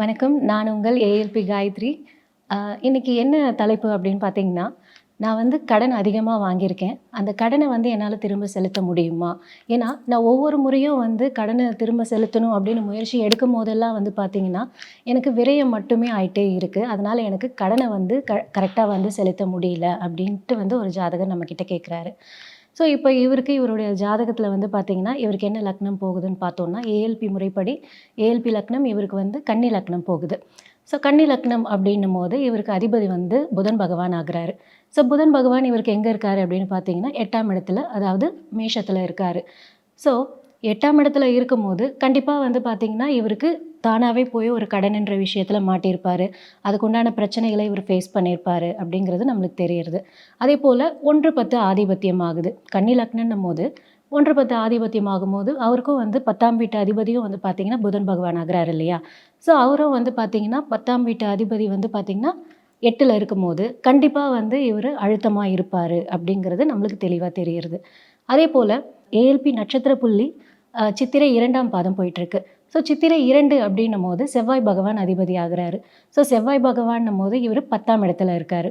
வணக்கம். நான் உங்கள் ஏஎல்பி காயத்ரி. இன்றைக்கி என்ன தலைப்பு அப்படின்னு பார்த்தீங்கன்னா நான் வந்து கடன் அதிகமாக வாங்கியிருக்கேன். அந்த கடனை வந்து என்னால் திரும்ப செலுத்த முடியுமா? ஏன்னா நான் ஒவ்வொரு முறையும் வந்து கடனை திரும்ப செலுத்தணும் அப்படின்னு முயற்சி எடுக்கும் போதெல்லாம் வந்து பார்த்தீங்கன்னா எனக்கு விரயம் மட்டுமே ஆயிட்டே இருக்குது அதனால் எனக்கு கடனை வந்து க கரெக்டாக வந்து செலுத்த முடியல அப்படின்ட்டு வந்து ஒரு ஜாதகர் நம்மக்கிட்ட கேட்குறாரு ஸோ இப்போ இவருக்கு இவருடைய ஜாதகத்தில் வந்து பார்த்தீங்கன்னா இவருக்கு என்ன லக்னம் போகுதுன்னு பார்த்தோம்னா ஏஎல்பி முறைப்படி ஏஎல்பி லக்னம் இவருக்கு வந்து கன்னி லக்னம் போகுது. ஸோ கன்னி லக்னம் அப்படின்னும் போது இவருக்கு அதிபதி வந்து புதன் பகவான் ஆகிறாரு. ஸோ புதன் பகவான் இவருக்கு எங்கே இருக்காரு அப்படின்னு பார்த்தீங்கன்னா எட்டாம் இடத்துல அதாவது மேஷத்தில் இருக்காரு. ஸோ எட்டாம் இடத்துல இருக்கும்போது கண்டிப்பாக வந்து பார்த்தீங்கன்னா இவருக்கு தானாகவே போய் ஒரு கடன்ன்ற விஷயத்தில் மாட்டியிருப்பார். அதுக்குண்டான பிரச்சனைகளை இவர் ஃபேஸ் பண்ணியிருப்பார் அப்படிங்கிறது நம்மளுக்கு தெரியுது அதே போல் ஒன்று பத்து ஆதிபத்தியம் ஆகுது. கன்னி லக்னன்னும் போது ஒன்று பத்து ஆதிபத்தியம் ஆகும்போது அவருக்கும் வந்து பத்தாம் வீட்டு அதிபதியும் வந்து பார்த்திங்கன்னா புதன் பகவான் ஆகிறார் இல்லையா? ஸோ அவரும் வந்து பார்த்திங்கன்னா பத்தாம் வீட்டு அதிபதி வந்து பார்த்திங்கன்னா எட்டில் இருக்கும்போது கண்டிப்பாக வந்து இவர் அழுத்தமாக இருப்பார் அப்படிங்கிறது நம்மளுக்கு தெளிவாக தெரிகிறது அதே போல் ஏஎல்பி நட்சத்திர புள்ளி சித்திரை இரண்டாம் பாதம் போயிட்டுருக்கு ஸோ சித்திரை இரண்டு அப்படின்னும் போது செவ்வாய் பகவான் அதிபதி ஆகிறாரு ஸோ செவ்வாய் பகவான்னும் போது இவர் பத்தாம் இடத்துல இருக்கார்.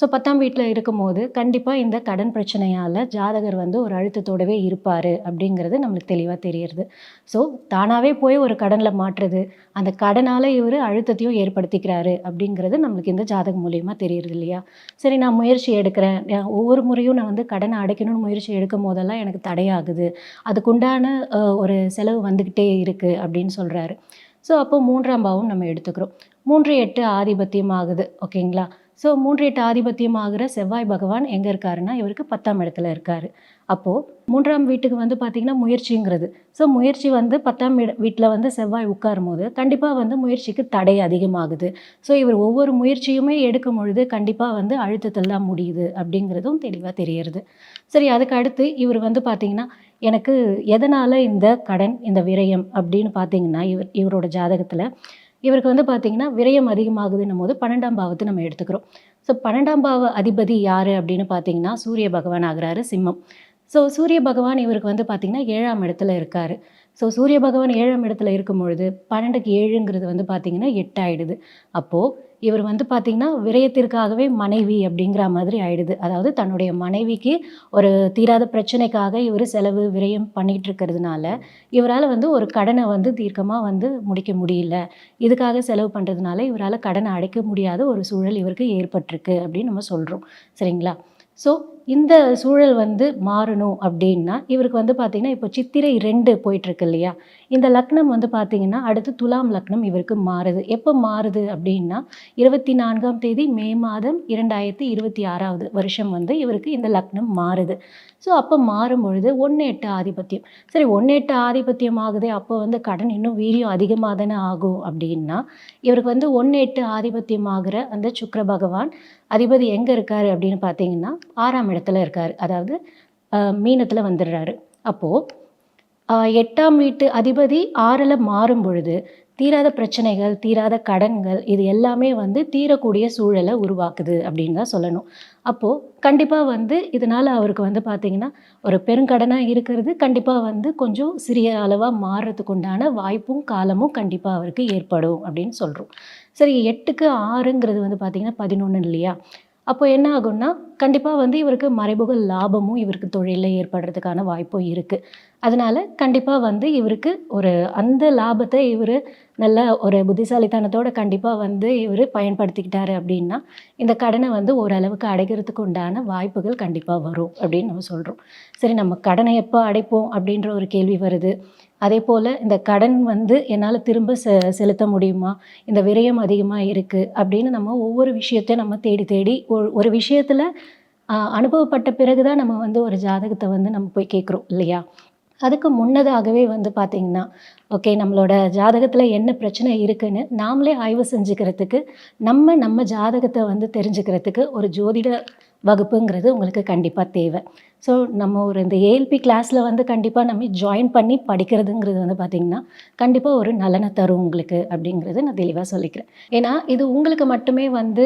ஸோ பத்தாம் வீட்டில் இருக்கும்போது கண்டிப்பாக இந்த கடன் பிரச்சனையால் ஜாதகர் வந்து ஒரு அழுத்தத்தோடவே இருப்பார் அப்படிங்கிறது நம்மளுக்கு தெளிவாக தெரியுது ஸோ தானாகவே போய் ஒரு கடனில் மாற்றுறது அந்த கடனால் இவர் அழுத்தத்தையும் ஏற்படுத்திக்கிறாரு அப்படிங்கிறது நம்மளுக்கு இந்த ஜாதகம் மூலியமாக தெரியுது இல்லையா? சரி நான் முயற்சி எடுக்கிறேன். ஒவ்வொரு முறையும் நான் வந்து கடனை அடைக்கணும்னு முயற்சி எடுக்கும் போதெல்லாம் எனக்கு தடையாகுது. அதுக்குண்டான ஒரு செலவு வந்துக்கிட்டே இருக்குது அப்படின்னு சொல்கிறாரு ஸோ அப்போ மூன்றாம் பாவம் நம்ம எடுத்துக்கிறோம். மூன்று எட்டு ஆதிபத்தியம் ஆகுது. ஓகேங்களா? ஸோ மூன்றீட்டு ஆதிபத்தியம் ஆகிற செவ்வாய் பகவான் எங்கே இருக்காருன்னா இவருக்கு பத்தாம் இடத்துல இருக்கார். அப்போது மூன்றாம் வீட்டுக்கு வந்து பார்த்திங்கன்னா முயற்சிங்கிறது. ஸோ முயற்சி வந்து பத்தாம் இட வீட்டில் வந்து செவ்வாய் உட்காரும் போது கண்டிப்பாக வந்து முயற்சிக்கு தடை அதிகமாகுது. ஸோ இவர் ஒவ்வொரு முயற்சியுமே எடுக்கும் பொழுது கண்டிப்பாக வந்து அழுத்தத்தில் தான் முடியுது அப்படிங்கிறதும் தெளிவாக தெரியறது. சரி அதுக்கு அடுத்து இவர் வந்து பார்த்திங்கன்னா எனக்கு எதனால் இந்த கடன் இந்த விரயம் அப்படின்னு பார்த்தீங்கன்னா இவர் இவரோட ஜாதகத்தில் இவருக்கு வந்து பார்த்திங்கன்னா விரயம் அதிகமாகுதுன்னும் போது பன்னெண்டாம் பாவத்தை நம்ம எடுத்துக்கிறோம். ஸோ பன்னெண்டாம் பாவ அதிபதி யார் அப்படின்னு பார்த்தீங்கன்னா சூரிய பகவான் ஆகிறாரு சிம்மம். ஸோ சூரிய பகவான் இவருக்கு வந்து பார்த்திங்கன்னா ஏழாம் இடத்துல இருக்கார். ஸோ சூரிய பகவான் ஏழாம் இடத்துல இருக்கும் பொழுது பன்னெண்டுக்கு ஏழுங்கிறது வந்து பார்த்திங்கன்னா எட்டாயிடுது. அப்போது இவர் வந்து பார்த்திங்கன்னா விரயத்திற்காகவே மனைவி அப்படிங்கிற மாதிரி ஆயிடுது. அதாவது தன்னுடைய மனைவிக்கு ஒரு தீராத பிரச்சனைக்காக இவர் செலவு விரயம் பண்ணிகிட்டு இருக்கிறதுனால இவரால் வந்து ஒரு கடனை வந்து தீர்க்கமாக வந்து முடிக்க முடியல. இதுக்காக செலவு பண்ணுறதுனால இவரால் கடனை அடைக்க முடியாத ஒரு சூழல் இவருக்கு ஏற்பட்டிருக்கு அப்படின்னு நம்ம சொல்கிறோம் சரிங்களா? ஸோ இந்த சூழல் வந்து மாறணும் அப்படின்னா இவருக்கு வந்து பார்த்திங்கன்னா இப்போ சித்திரை ரெண்டு போயிட்டுருக்கு இல்லையா? இந்த லக்னம் வந்து பார்த்திங்கன்னா அடுத்து துலாம் லக்னம் இவருக்கு மாறுது. எப்போ மாறுது அப்படின்னா இருபத்தி நான்காம் தேதி மே மாதம் இரண்டாயிரத்தி இருபத்தி ஆறாவது வருஷம் வந்து இவருக்கு இந்த லக்னம் மாறுது. ஸோ அப்போ மாறும் பொழுது ஒன்று எட்டு ஆதிபத்தியம். சரி ஒன்று எட்டு ஆதிபத்தியம் ஆகுதே அப்போ வந்து கடன் இன்னும் வீரியம் அதிகமாக தானே ஆகும் அப்படின்னா இவருக்கு வந்து ஒன்று எட்டு ஆதிபத்தியம் ஆகிற அந்த சுக்கர பகவான் அதிபதி எங்கே இருக்கார் அப்படின்னு பார்த்தீங்கன்னா ஆறாம் இடத்துல இருக்கார். அதாவது மீனத்தில் வந்துடுறாரு. அப்போது எட்டாம் வீட்டு அதிபதி ஆறில் மாறும் பொழுது தீராத பிரச்சனைகள் தீராத கடன்கள் இது எல்லாமே வந்து தீரக்கூடிய சூழலை உருவாக்குது அப்படின்னு தான் சொல்லணும். அப்போது கண்டிப்பாக வந்து இதனால் அவருக்கு வந்து பார்த்திங்கன்னா ஒரு பெருங்கடனாக இருக்கிறது. கண்டிப்பாக வந்து கொஞ்சம் சிறிய அளவாக மாறுறதுக்கு உண்டான வாய்ப்பும் காலமும் கண்டிப்பாக அவருக்கு ஏற்படும் அப்படின்னு சொல்கிறோம் சரி எட்டுக்கு ஆறுங்கிறது வந்து பார்த்திங்கன்னா பதினொன்று இல்லையா? அப்போ என்ன ஆகும்னா கண்டிப்பாக வந்து இவருக்கு மறைமுக லாபமும் இவருக்கு தொழிலில் ஏற்படுறதுக்கான வாய்ப்பும் இருக்குது அதனால் கண்டிப்பாக வந்து இவருக்கு ஒரு அந்த லாபத்தை இவர் நல்ல ஒரு புத்திசாலித்தனத்தோட கண்டிப்பாக வந்து இவர் பயன்படுத்திக்கிட்டாரு அப்படின்னா இந்த கடனை வந்து ஓரளவுக்கு அடைக்கிறதுக்கு உண்டான வாய்ப்புகள் கண்டிப்பாக வரும் அப்படின்னு நம்ம சொல்கிறோம் சரி நம்ம கடனை எப்போ அடைப்போம் அப்படின்ற ஒரு கேள்வி வருது. அதே போல் இந்த கடன் வந்து என்னால் திரும்ப செ செலுத்த முடியுமா? இந்த விரயம் அதிகமாக இருக்குது அப்படின்னு நம்ம ஒவ்வொரு விஷயத்தையும் நம்ம தேடி தேடி ஒரு ஒரு விஷயத்தில் அனுபவப்பட்ட பிறகு தான் நம்ம வந்து ஒரு ஜாதகத்தை வந்து நம்ம போய் கேட்குறோம் இல்லையா? அதுக்கு முன்னதாகவே வந்து பார்த்திங்கன்னா ஓகே நம்மளோட ஜாதகத்தில் என்ன பிரச்சனை இருக்குன்னு நாமளே ஆய்வு செஞ்சுக்கிறதுக்கு நம்ம நம்ம ஜாதகத்தை வந்து தெரிஞ்சுக்கிறதுக்கு ஒரு ஜோதிட வகுப்புங்கிறது உங்களுக்கு கண்டிப்பாக தேவை. ஸோ நம்ம ஒரு இந்த ஏஎல்பி கிளாஸில் வந்து கண்டிப்பாக நம்ம ஜாயின் பண்ணி படிக்கிறதுங்கிறது வந்து பார்த்திங்கன்னா கண்டிப்பாக ஒரு நலனை தரும் உங்களுக்கு அப்படிங்கிறது நான் தெளிவாக சொல்லிக்கிறேன். ஏன்னா இது உங்களுக்கு மட்டுமே வந்து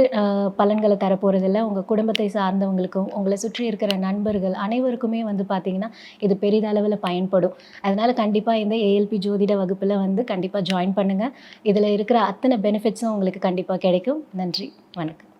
பலன்களை தரப்போகிறதில்ல உங்கள் குடும்பத்தை சார்ந்தவங்களுக்கும் உங்களை சுற்றி இருக்கிற நண்பர்கள் அனைவருக்குமே வந்து பார்த்திங்கன்னா இது பெரிதளவில் பயன்படும். அதனால் கண்டிப்பாக இந்த ஏஎல்பி ஜோதிட வகுப்பில் வந்து கண்டிப்பாக ஜாயின் பண்ணுங்கள் இதில் இருக்கிற அத்தனை பெனிஃபிட்ஸும் உங்களுக்கு கண்டிப்பாக கிடைக்கும். நன்றி. வணக்கம்.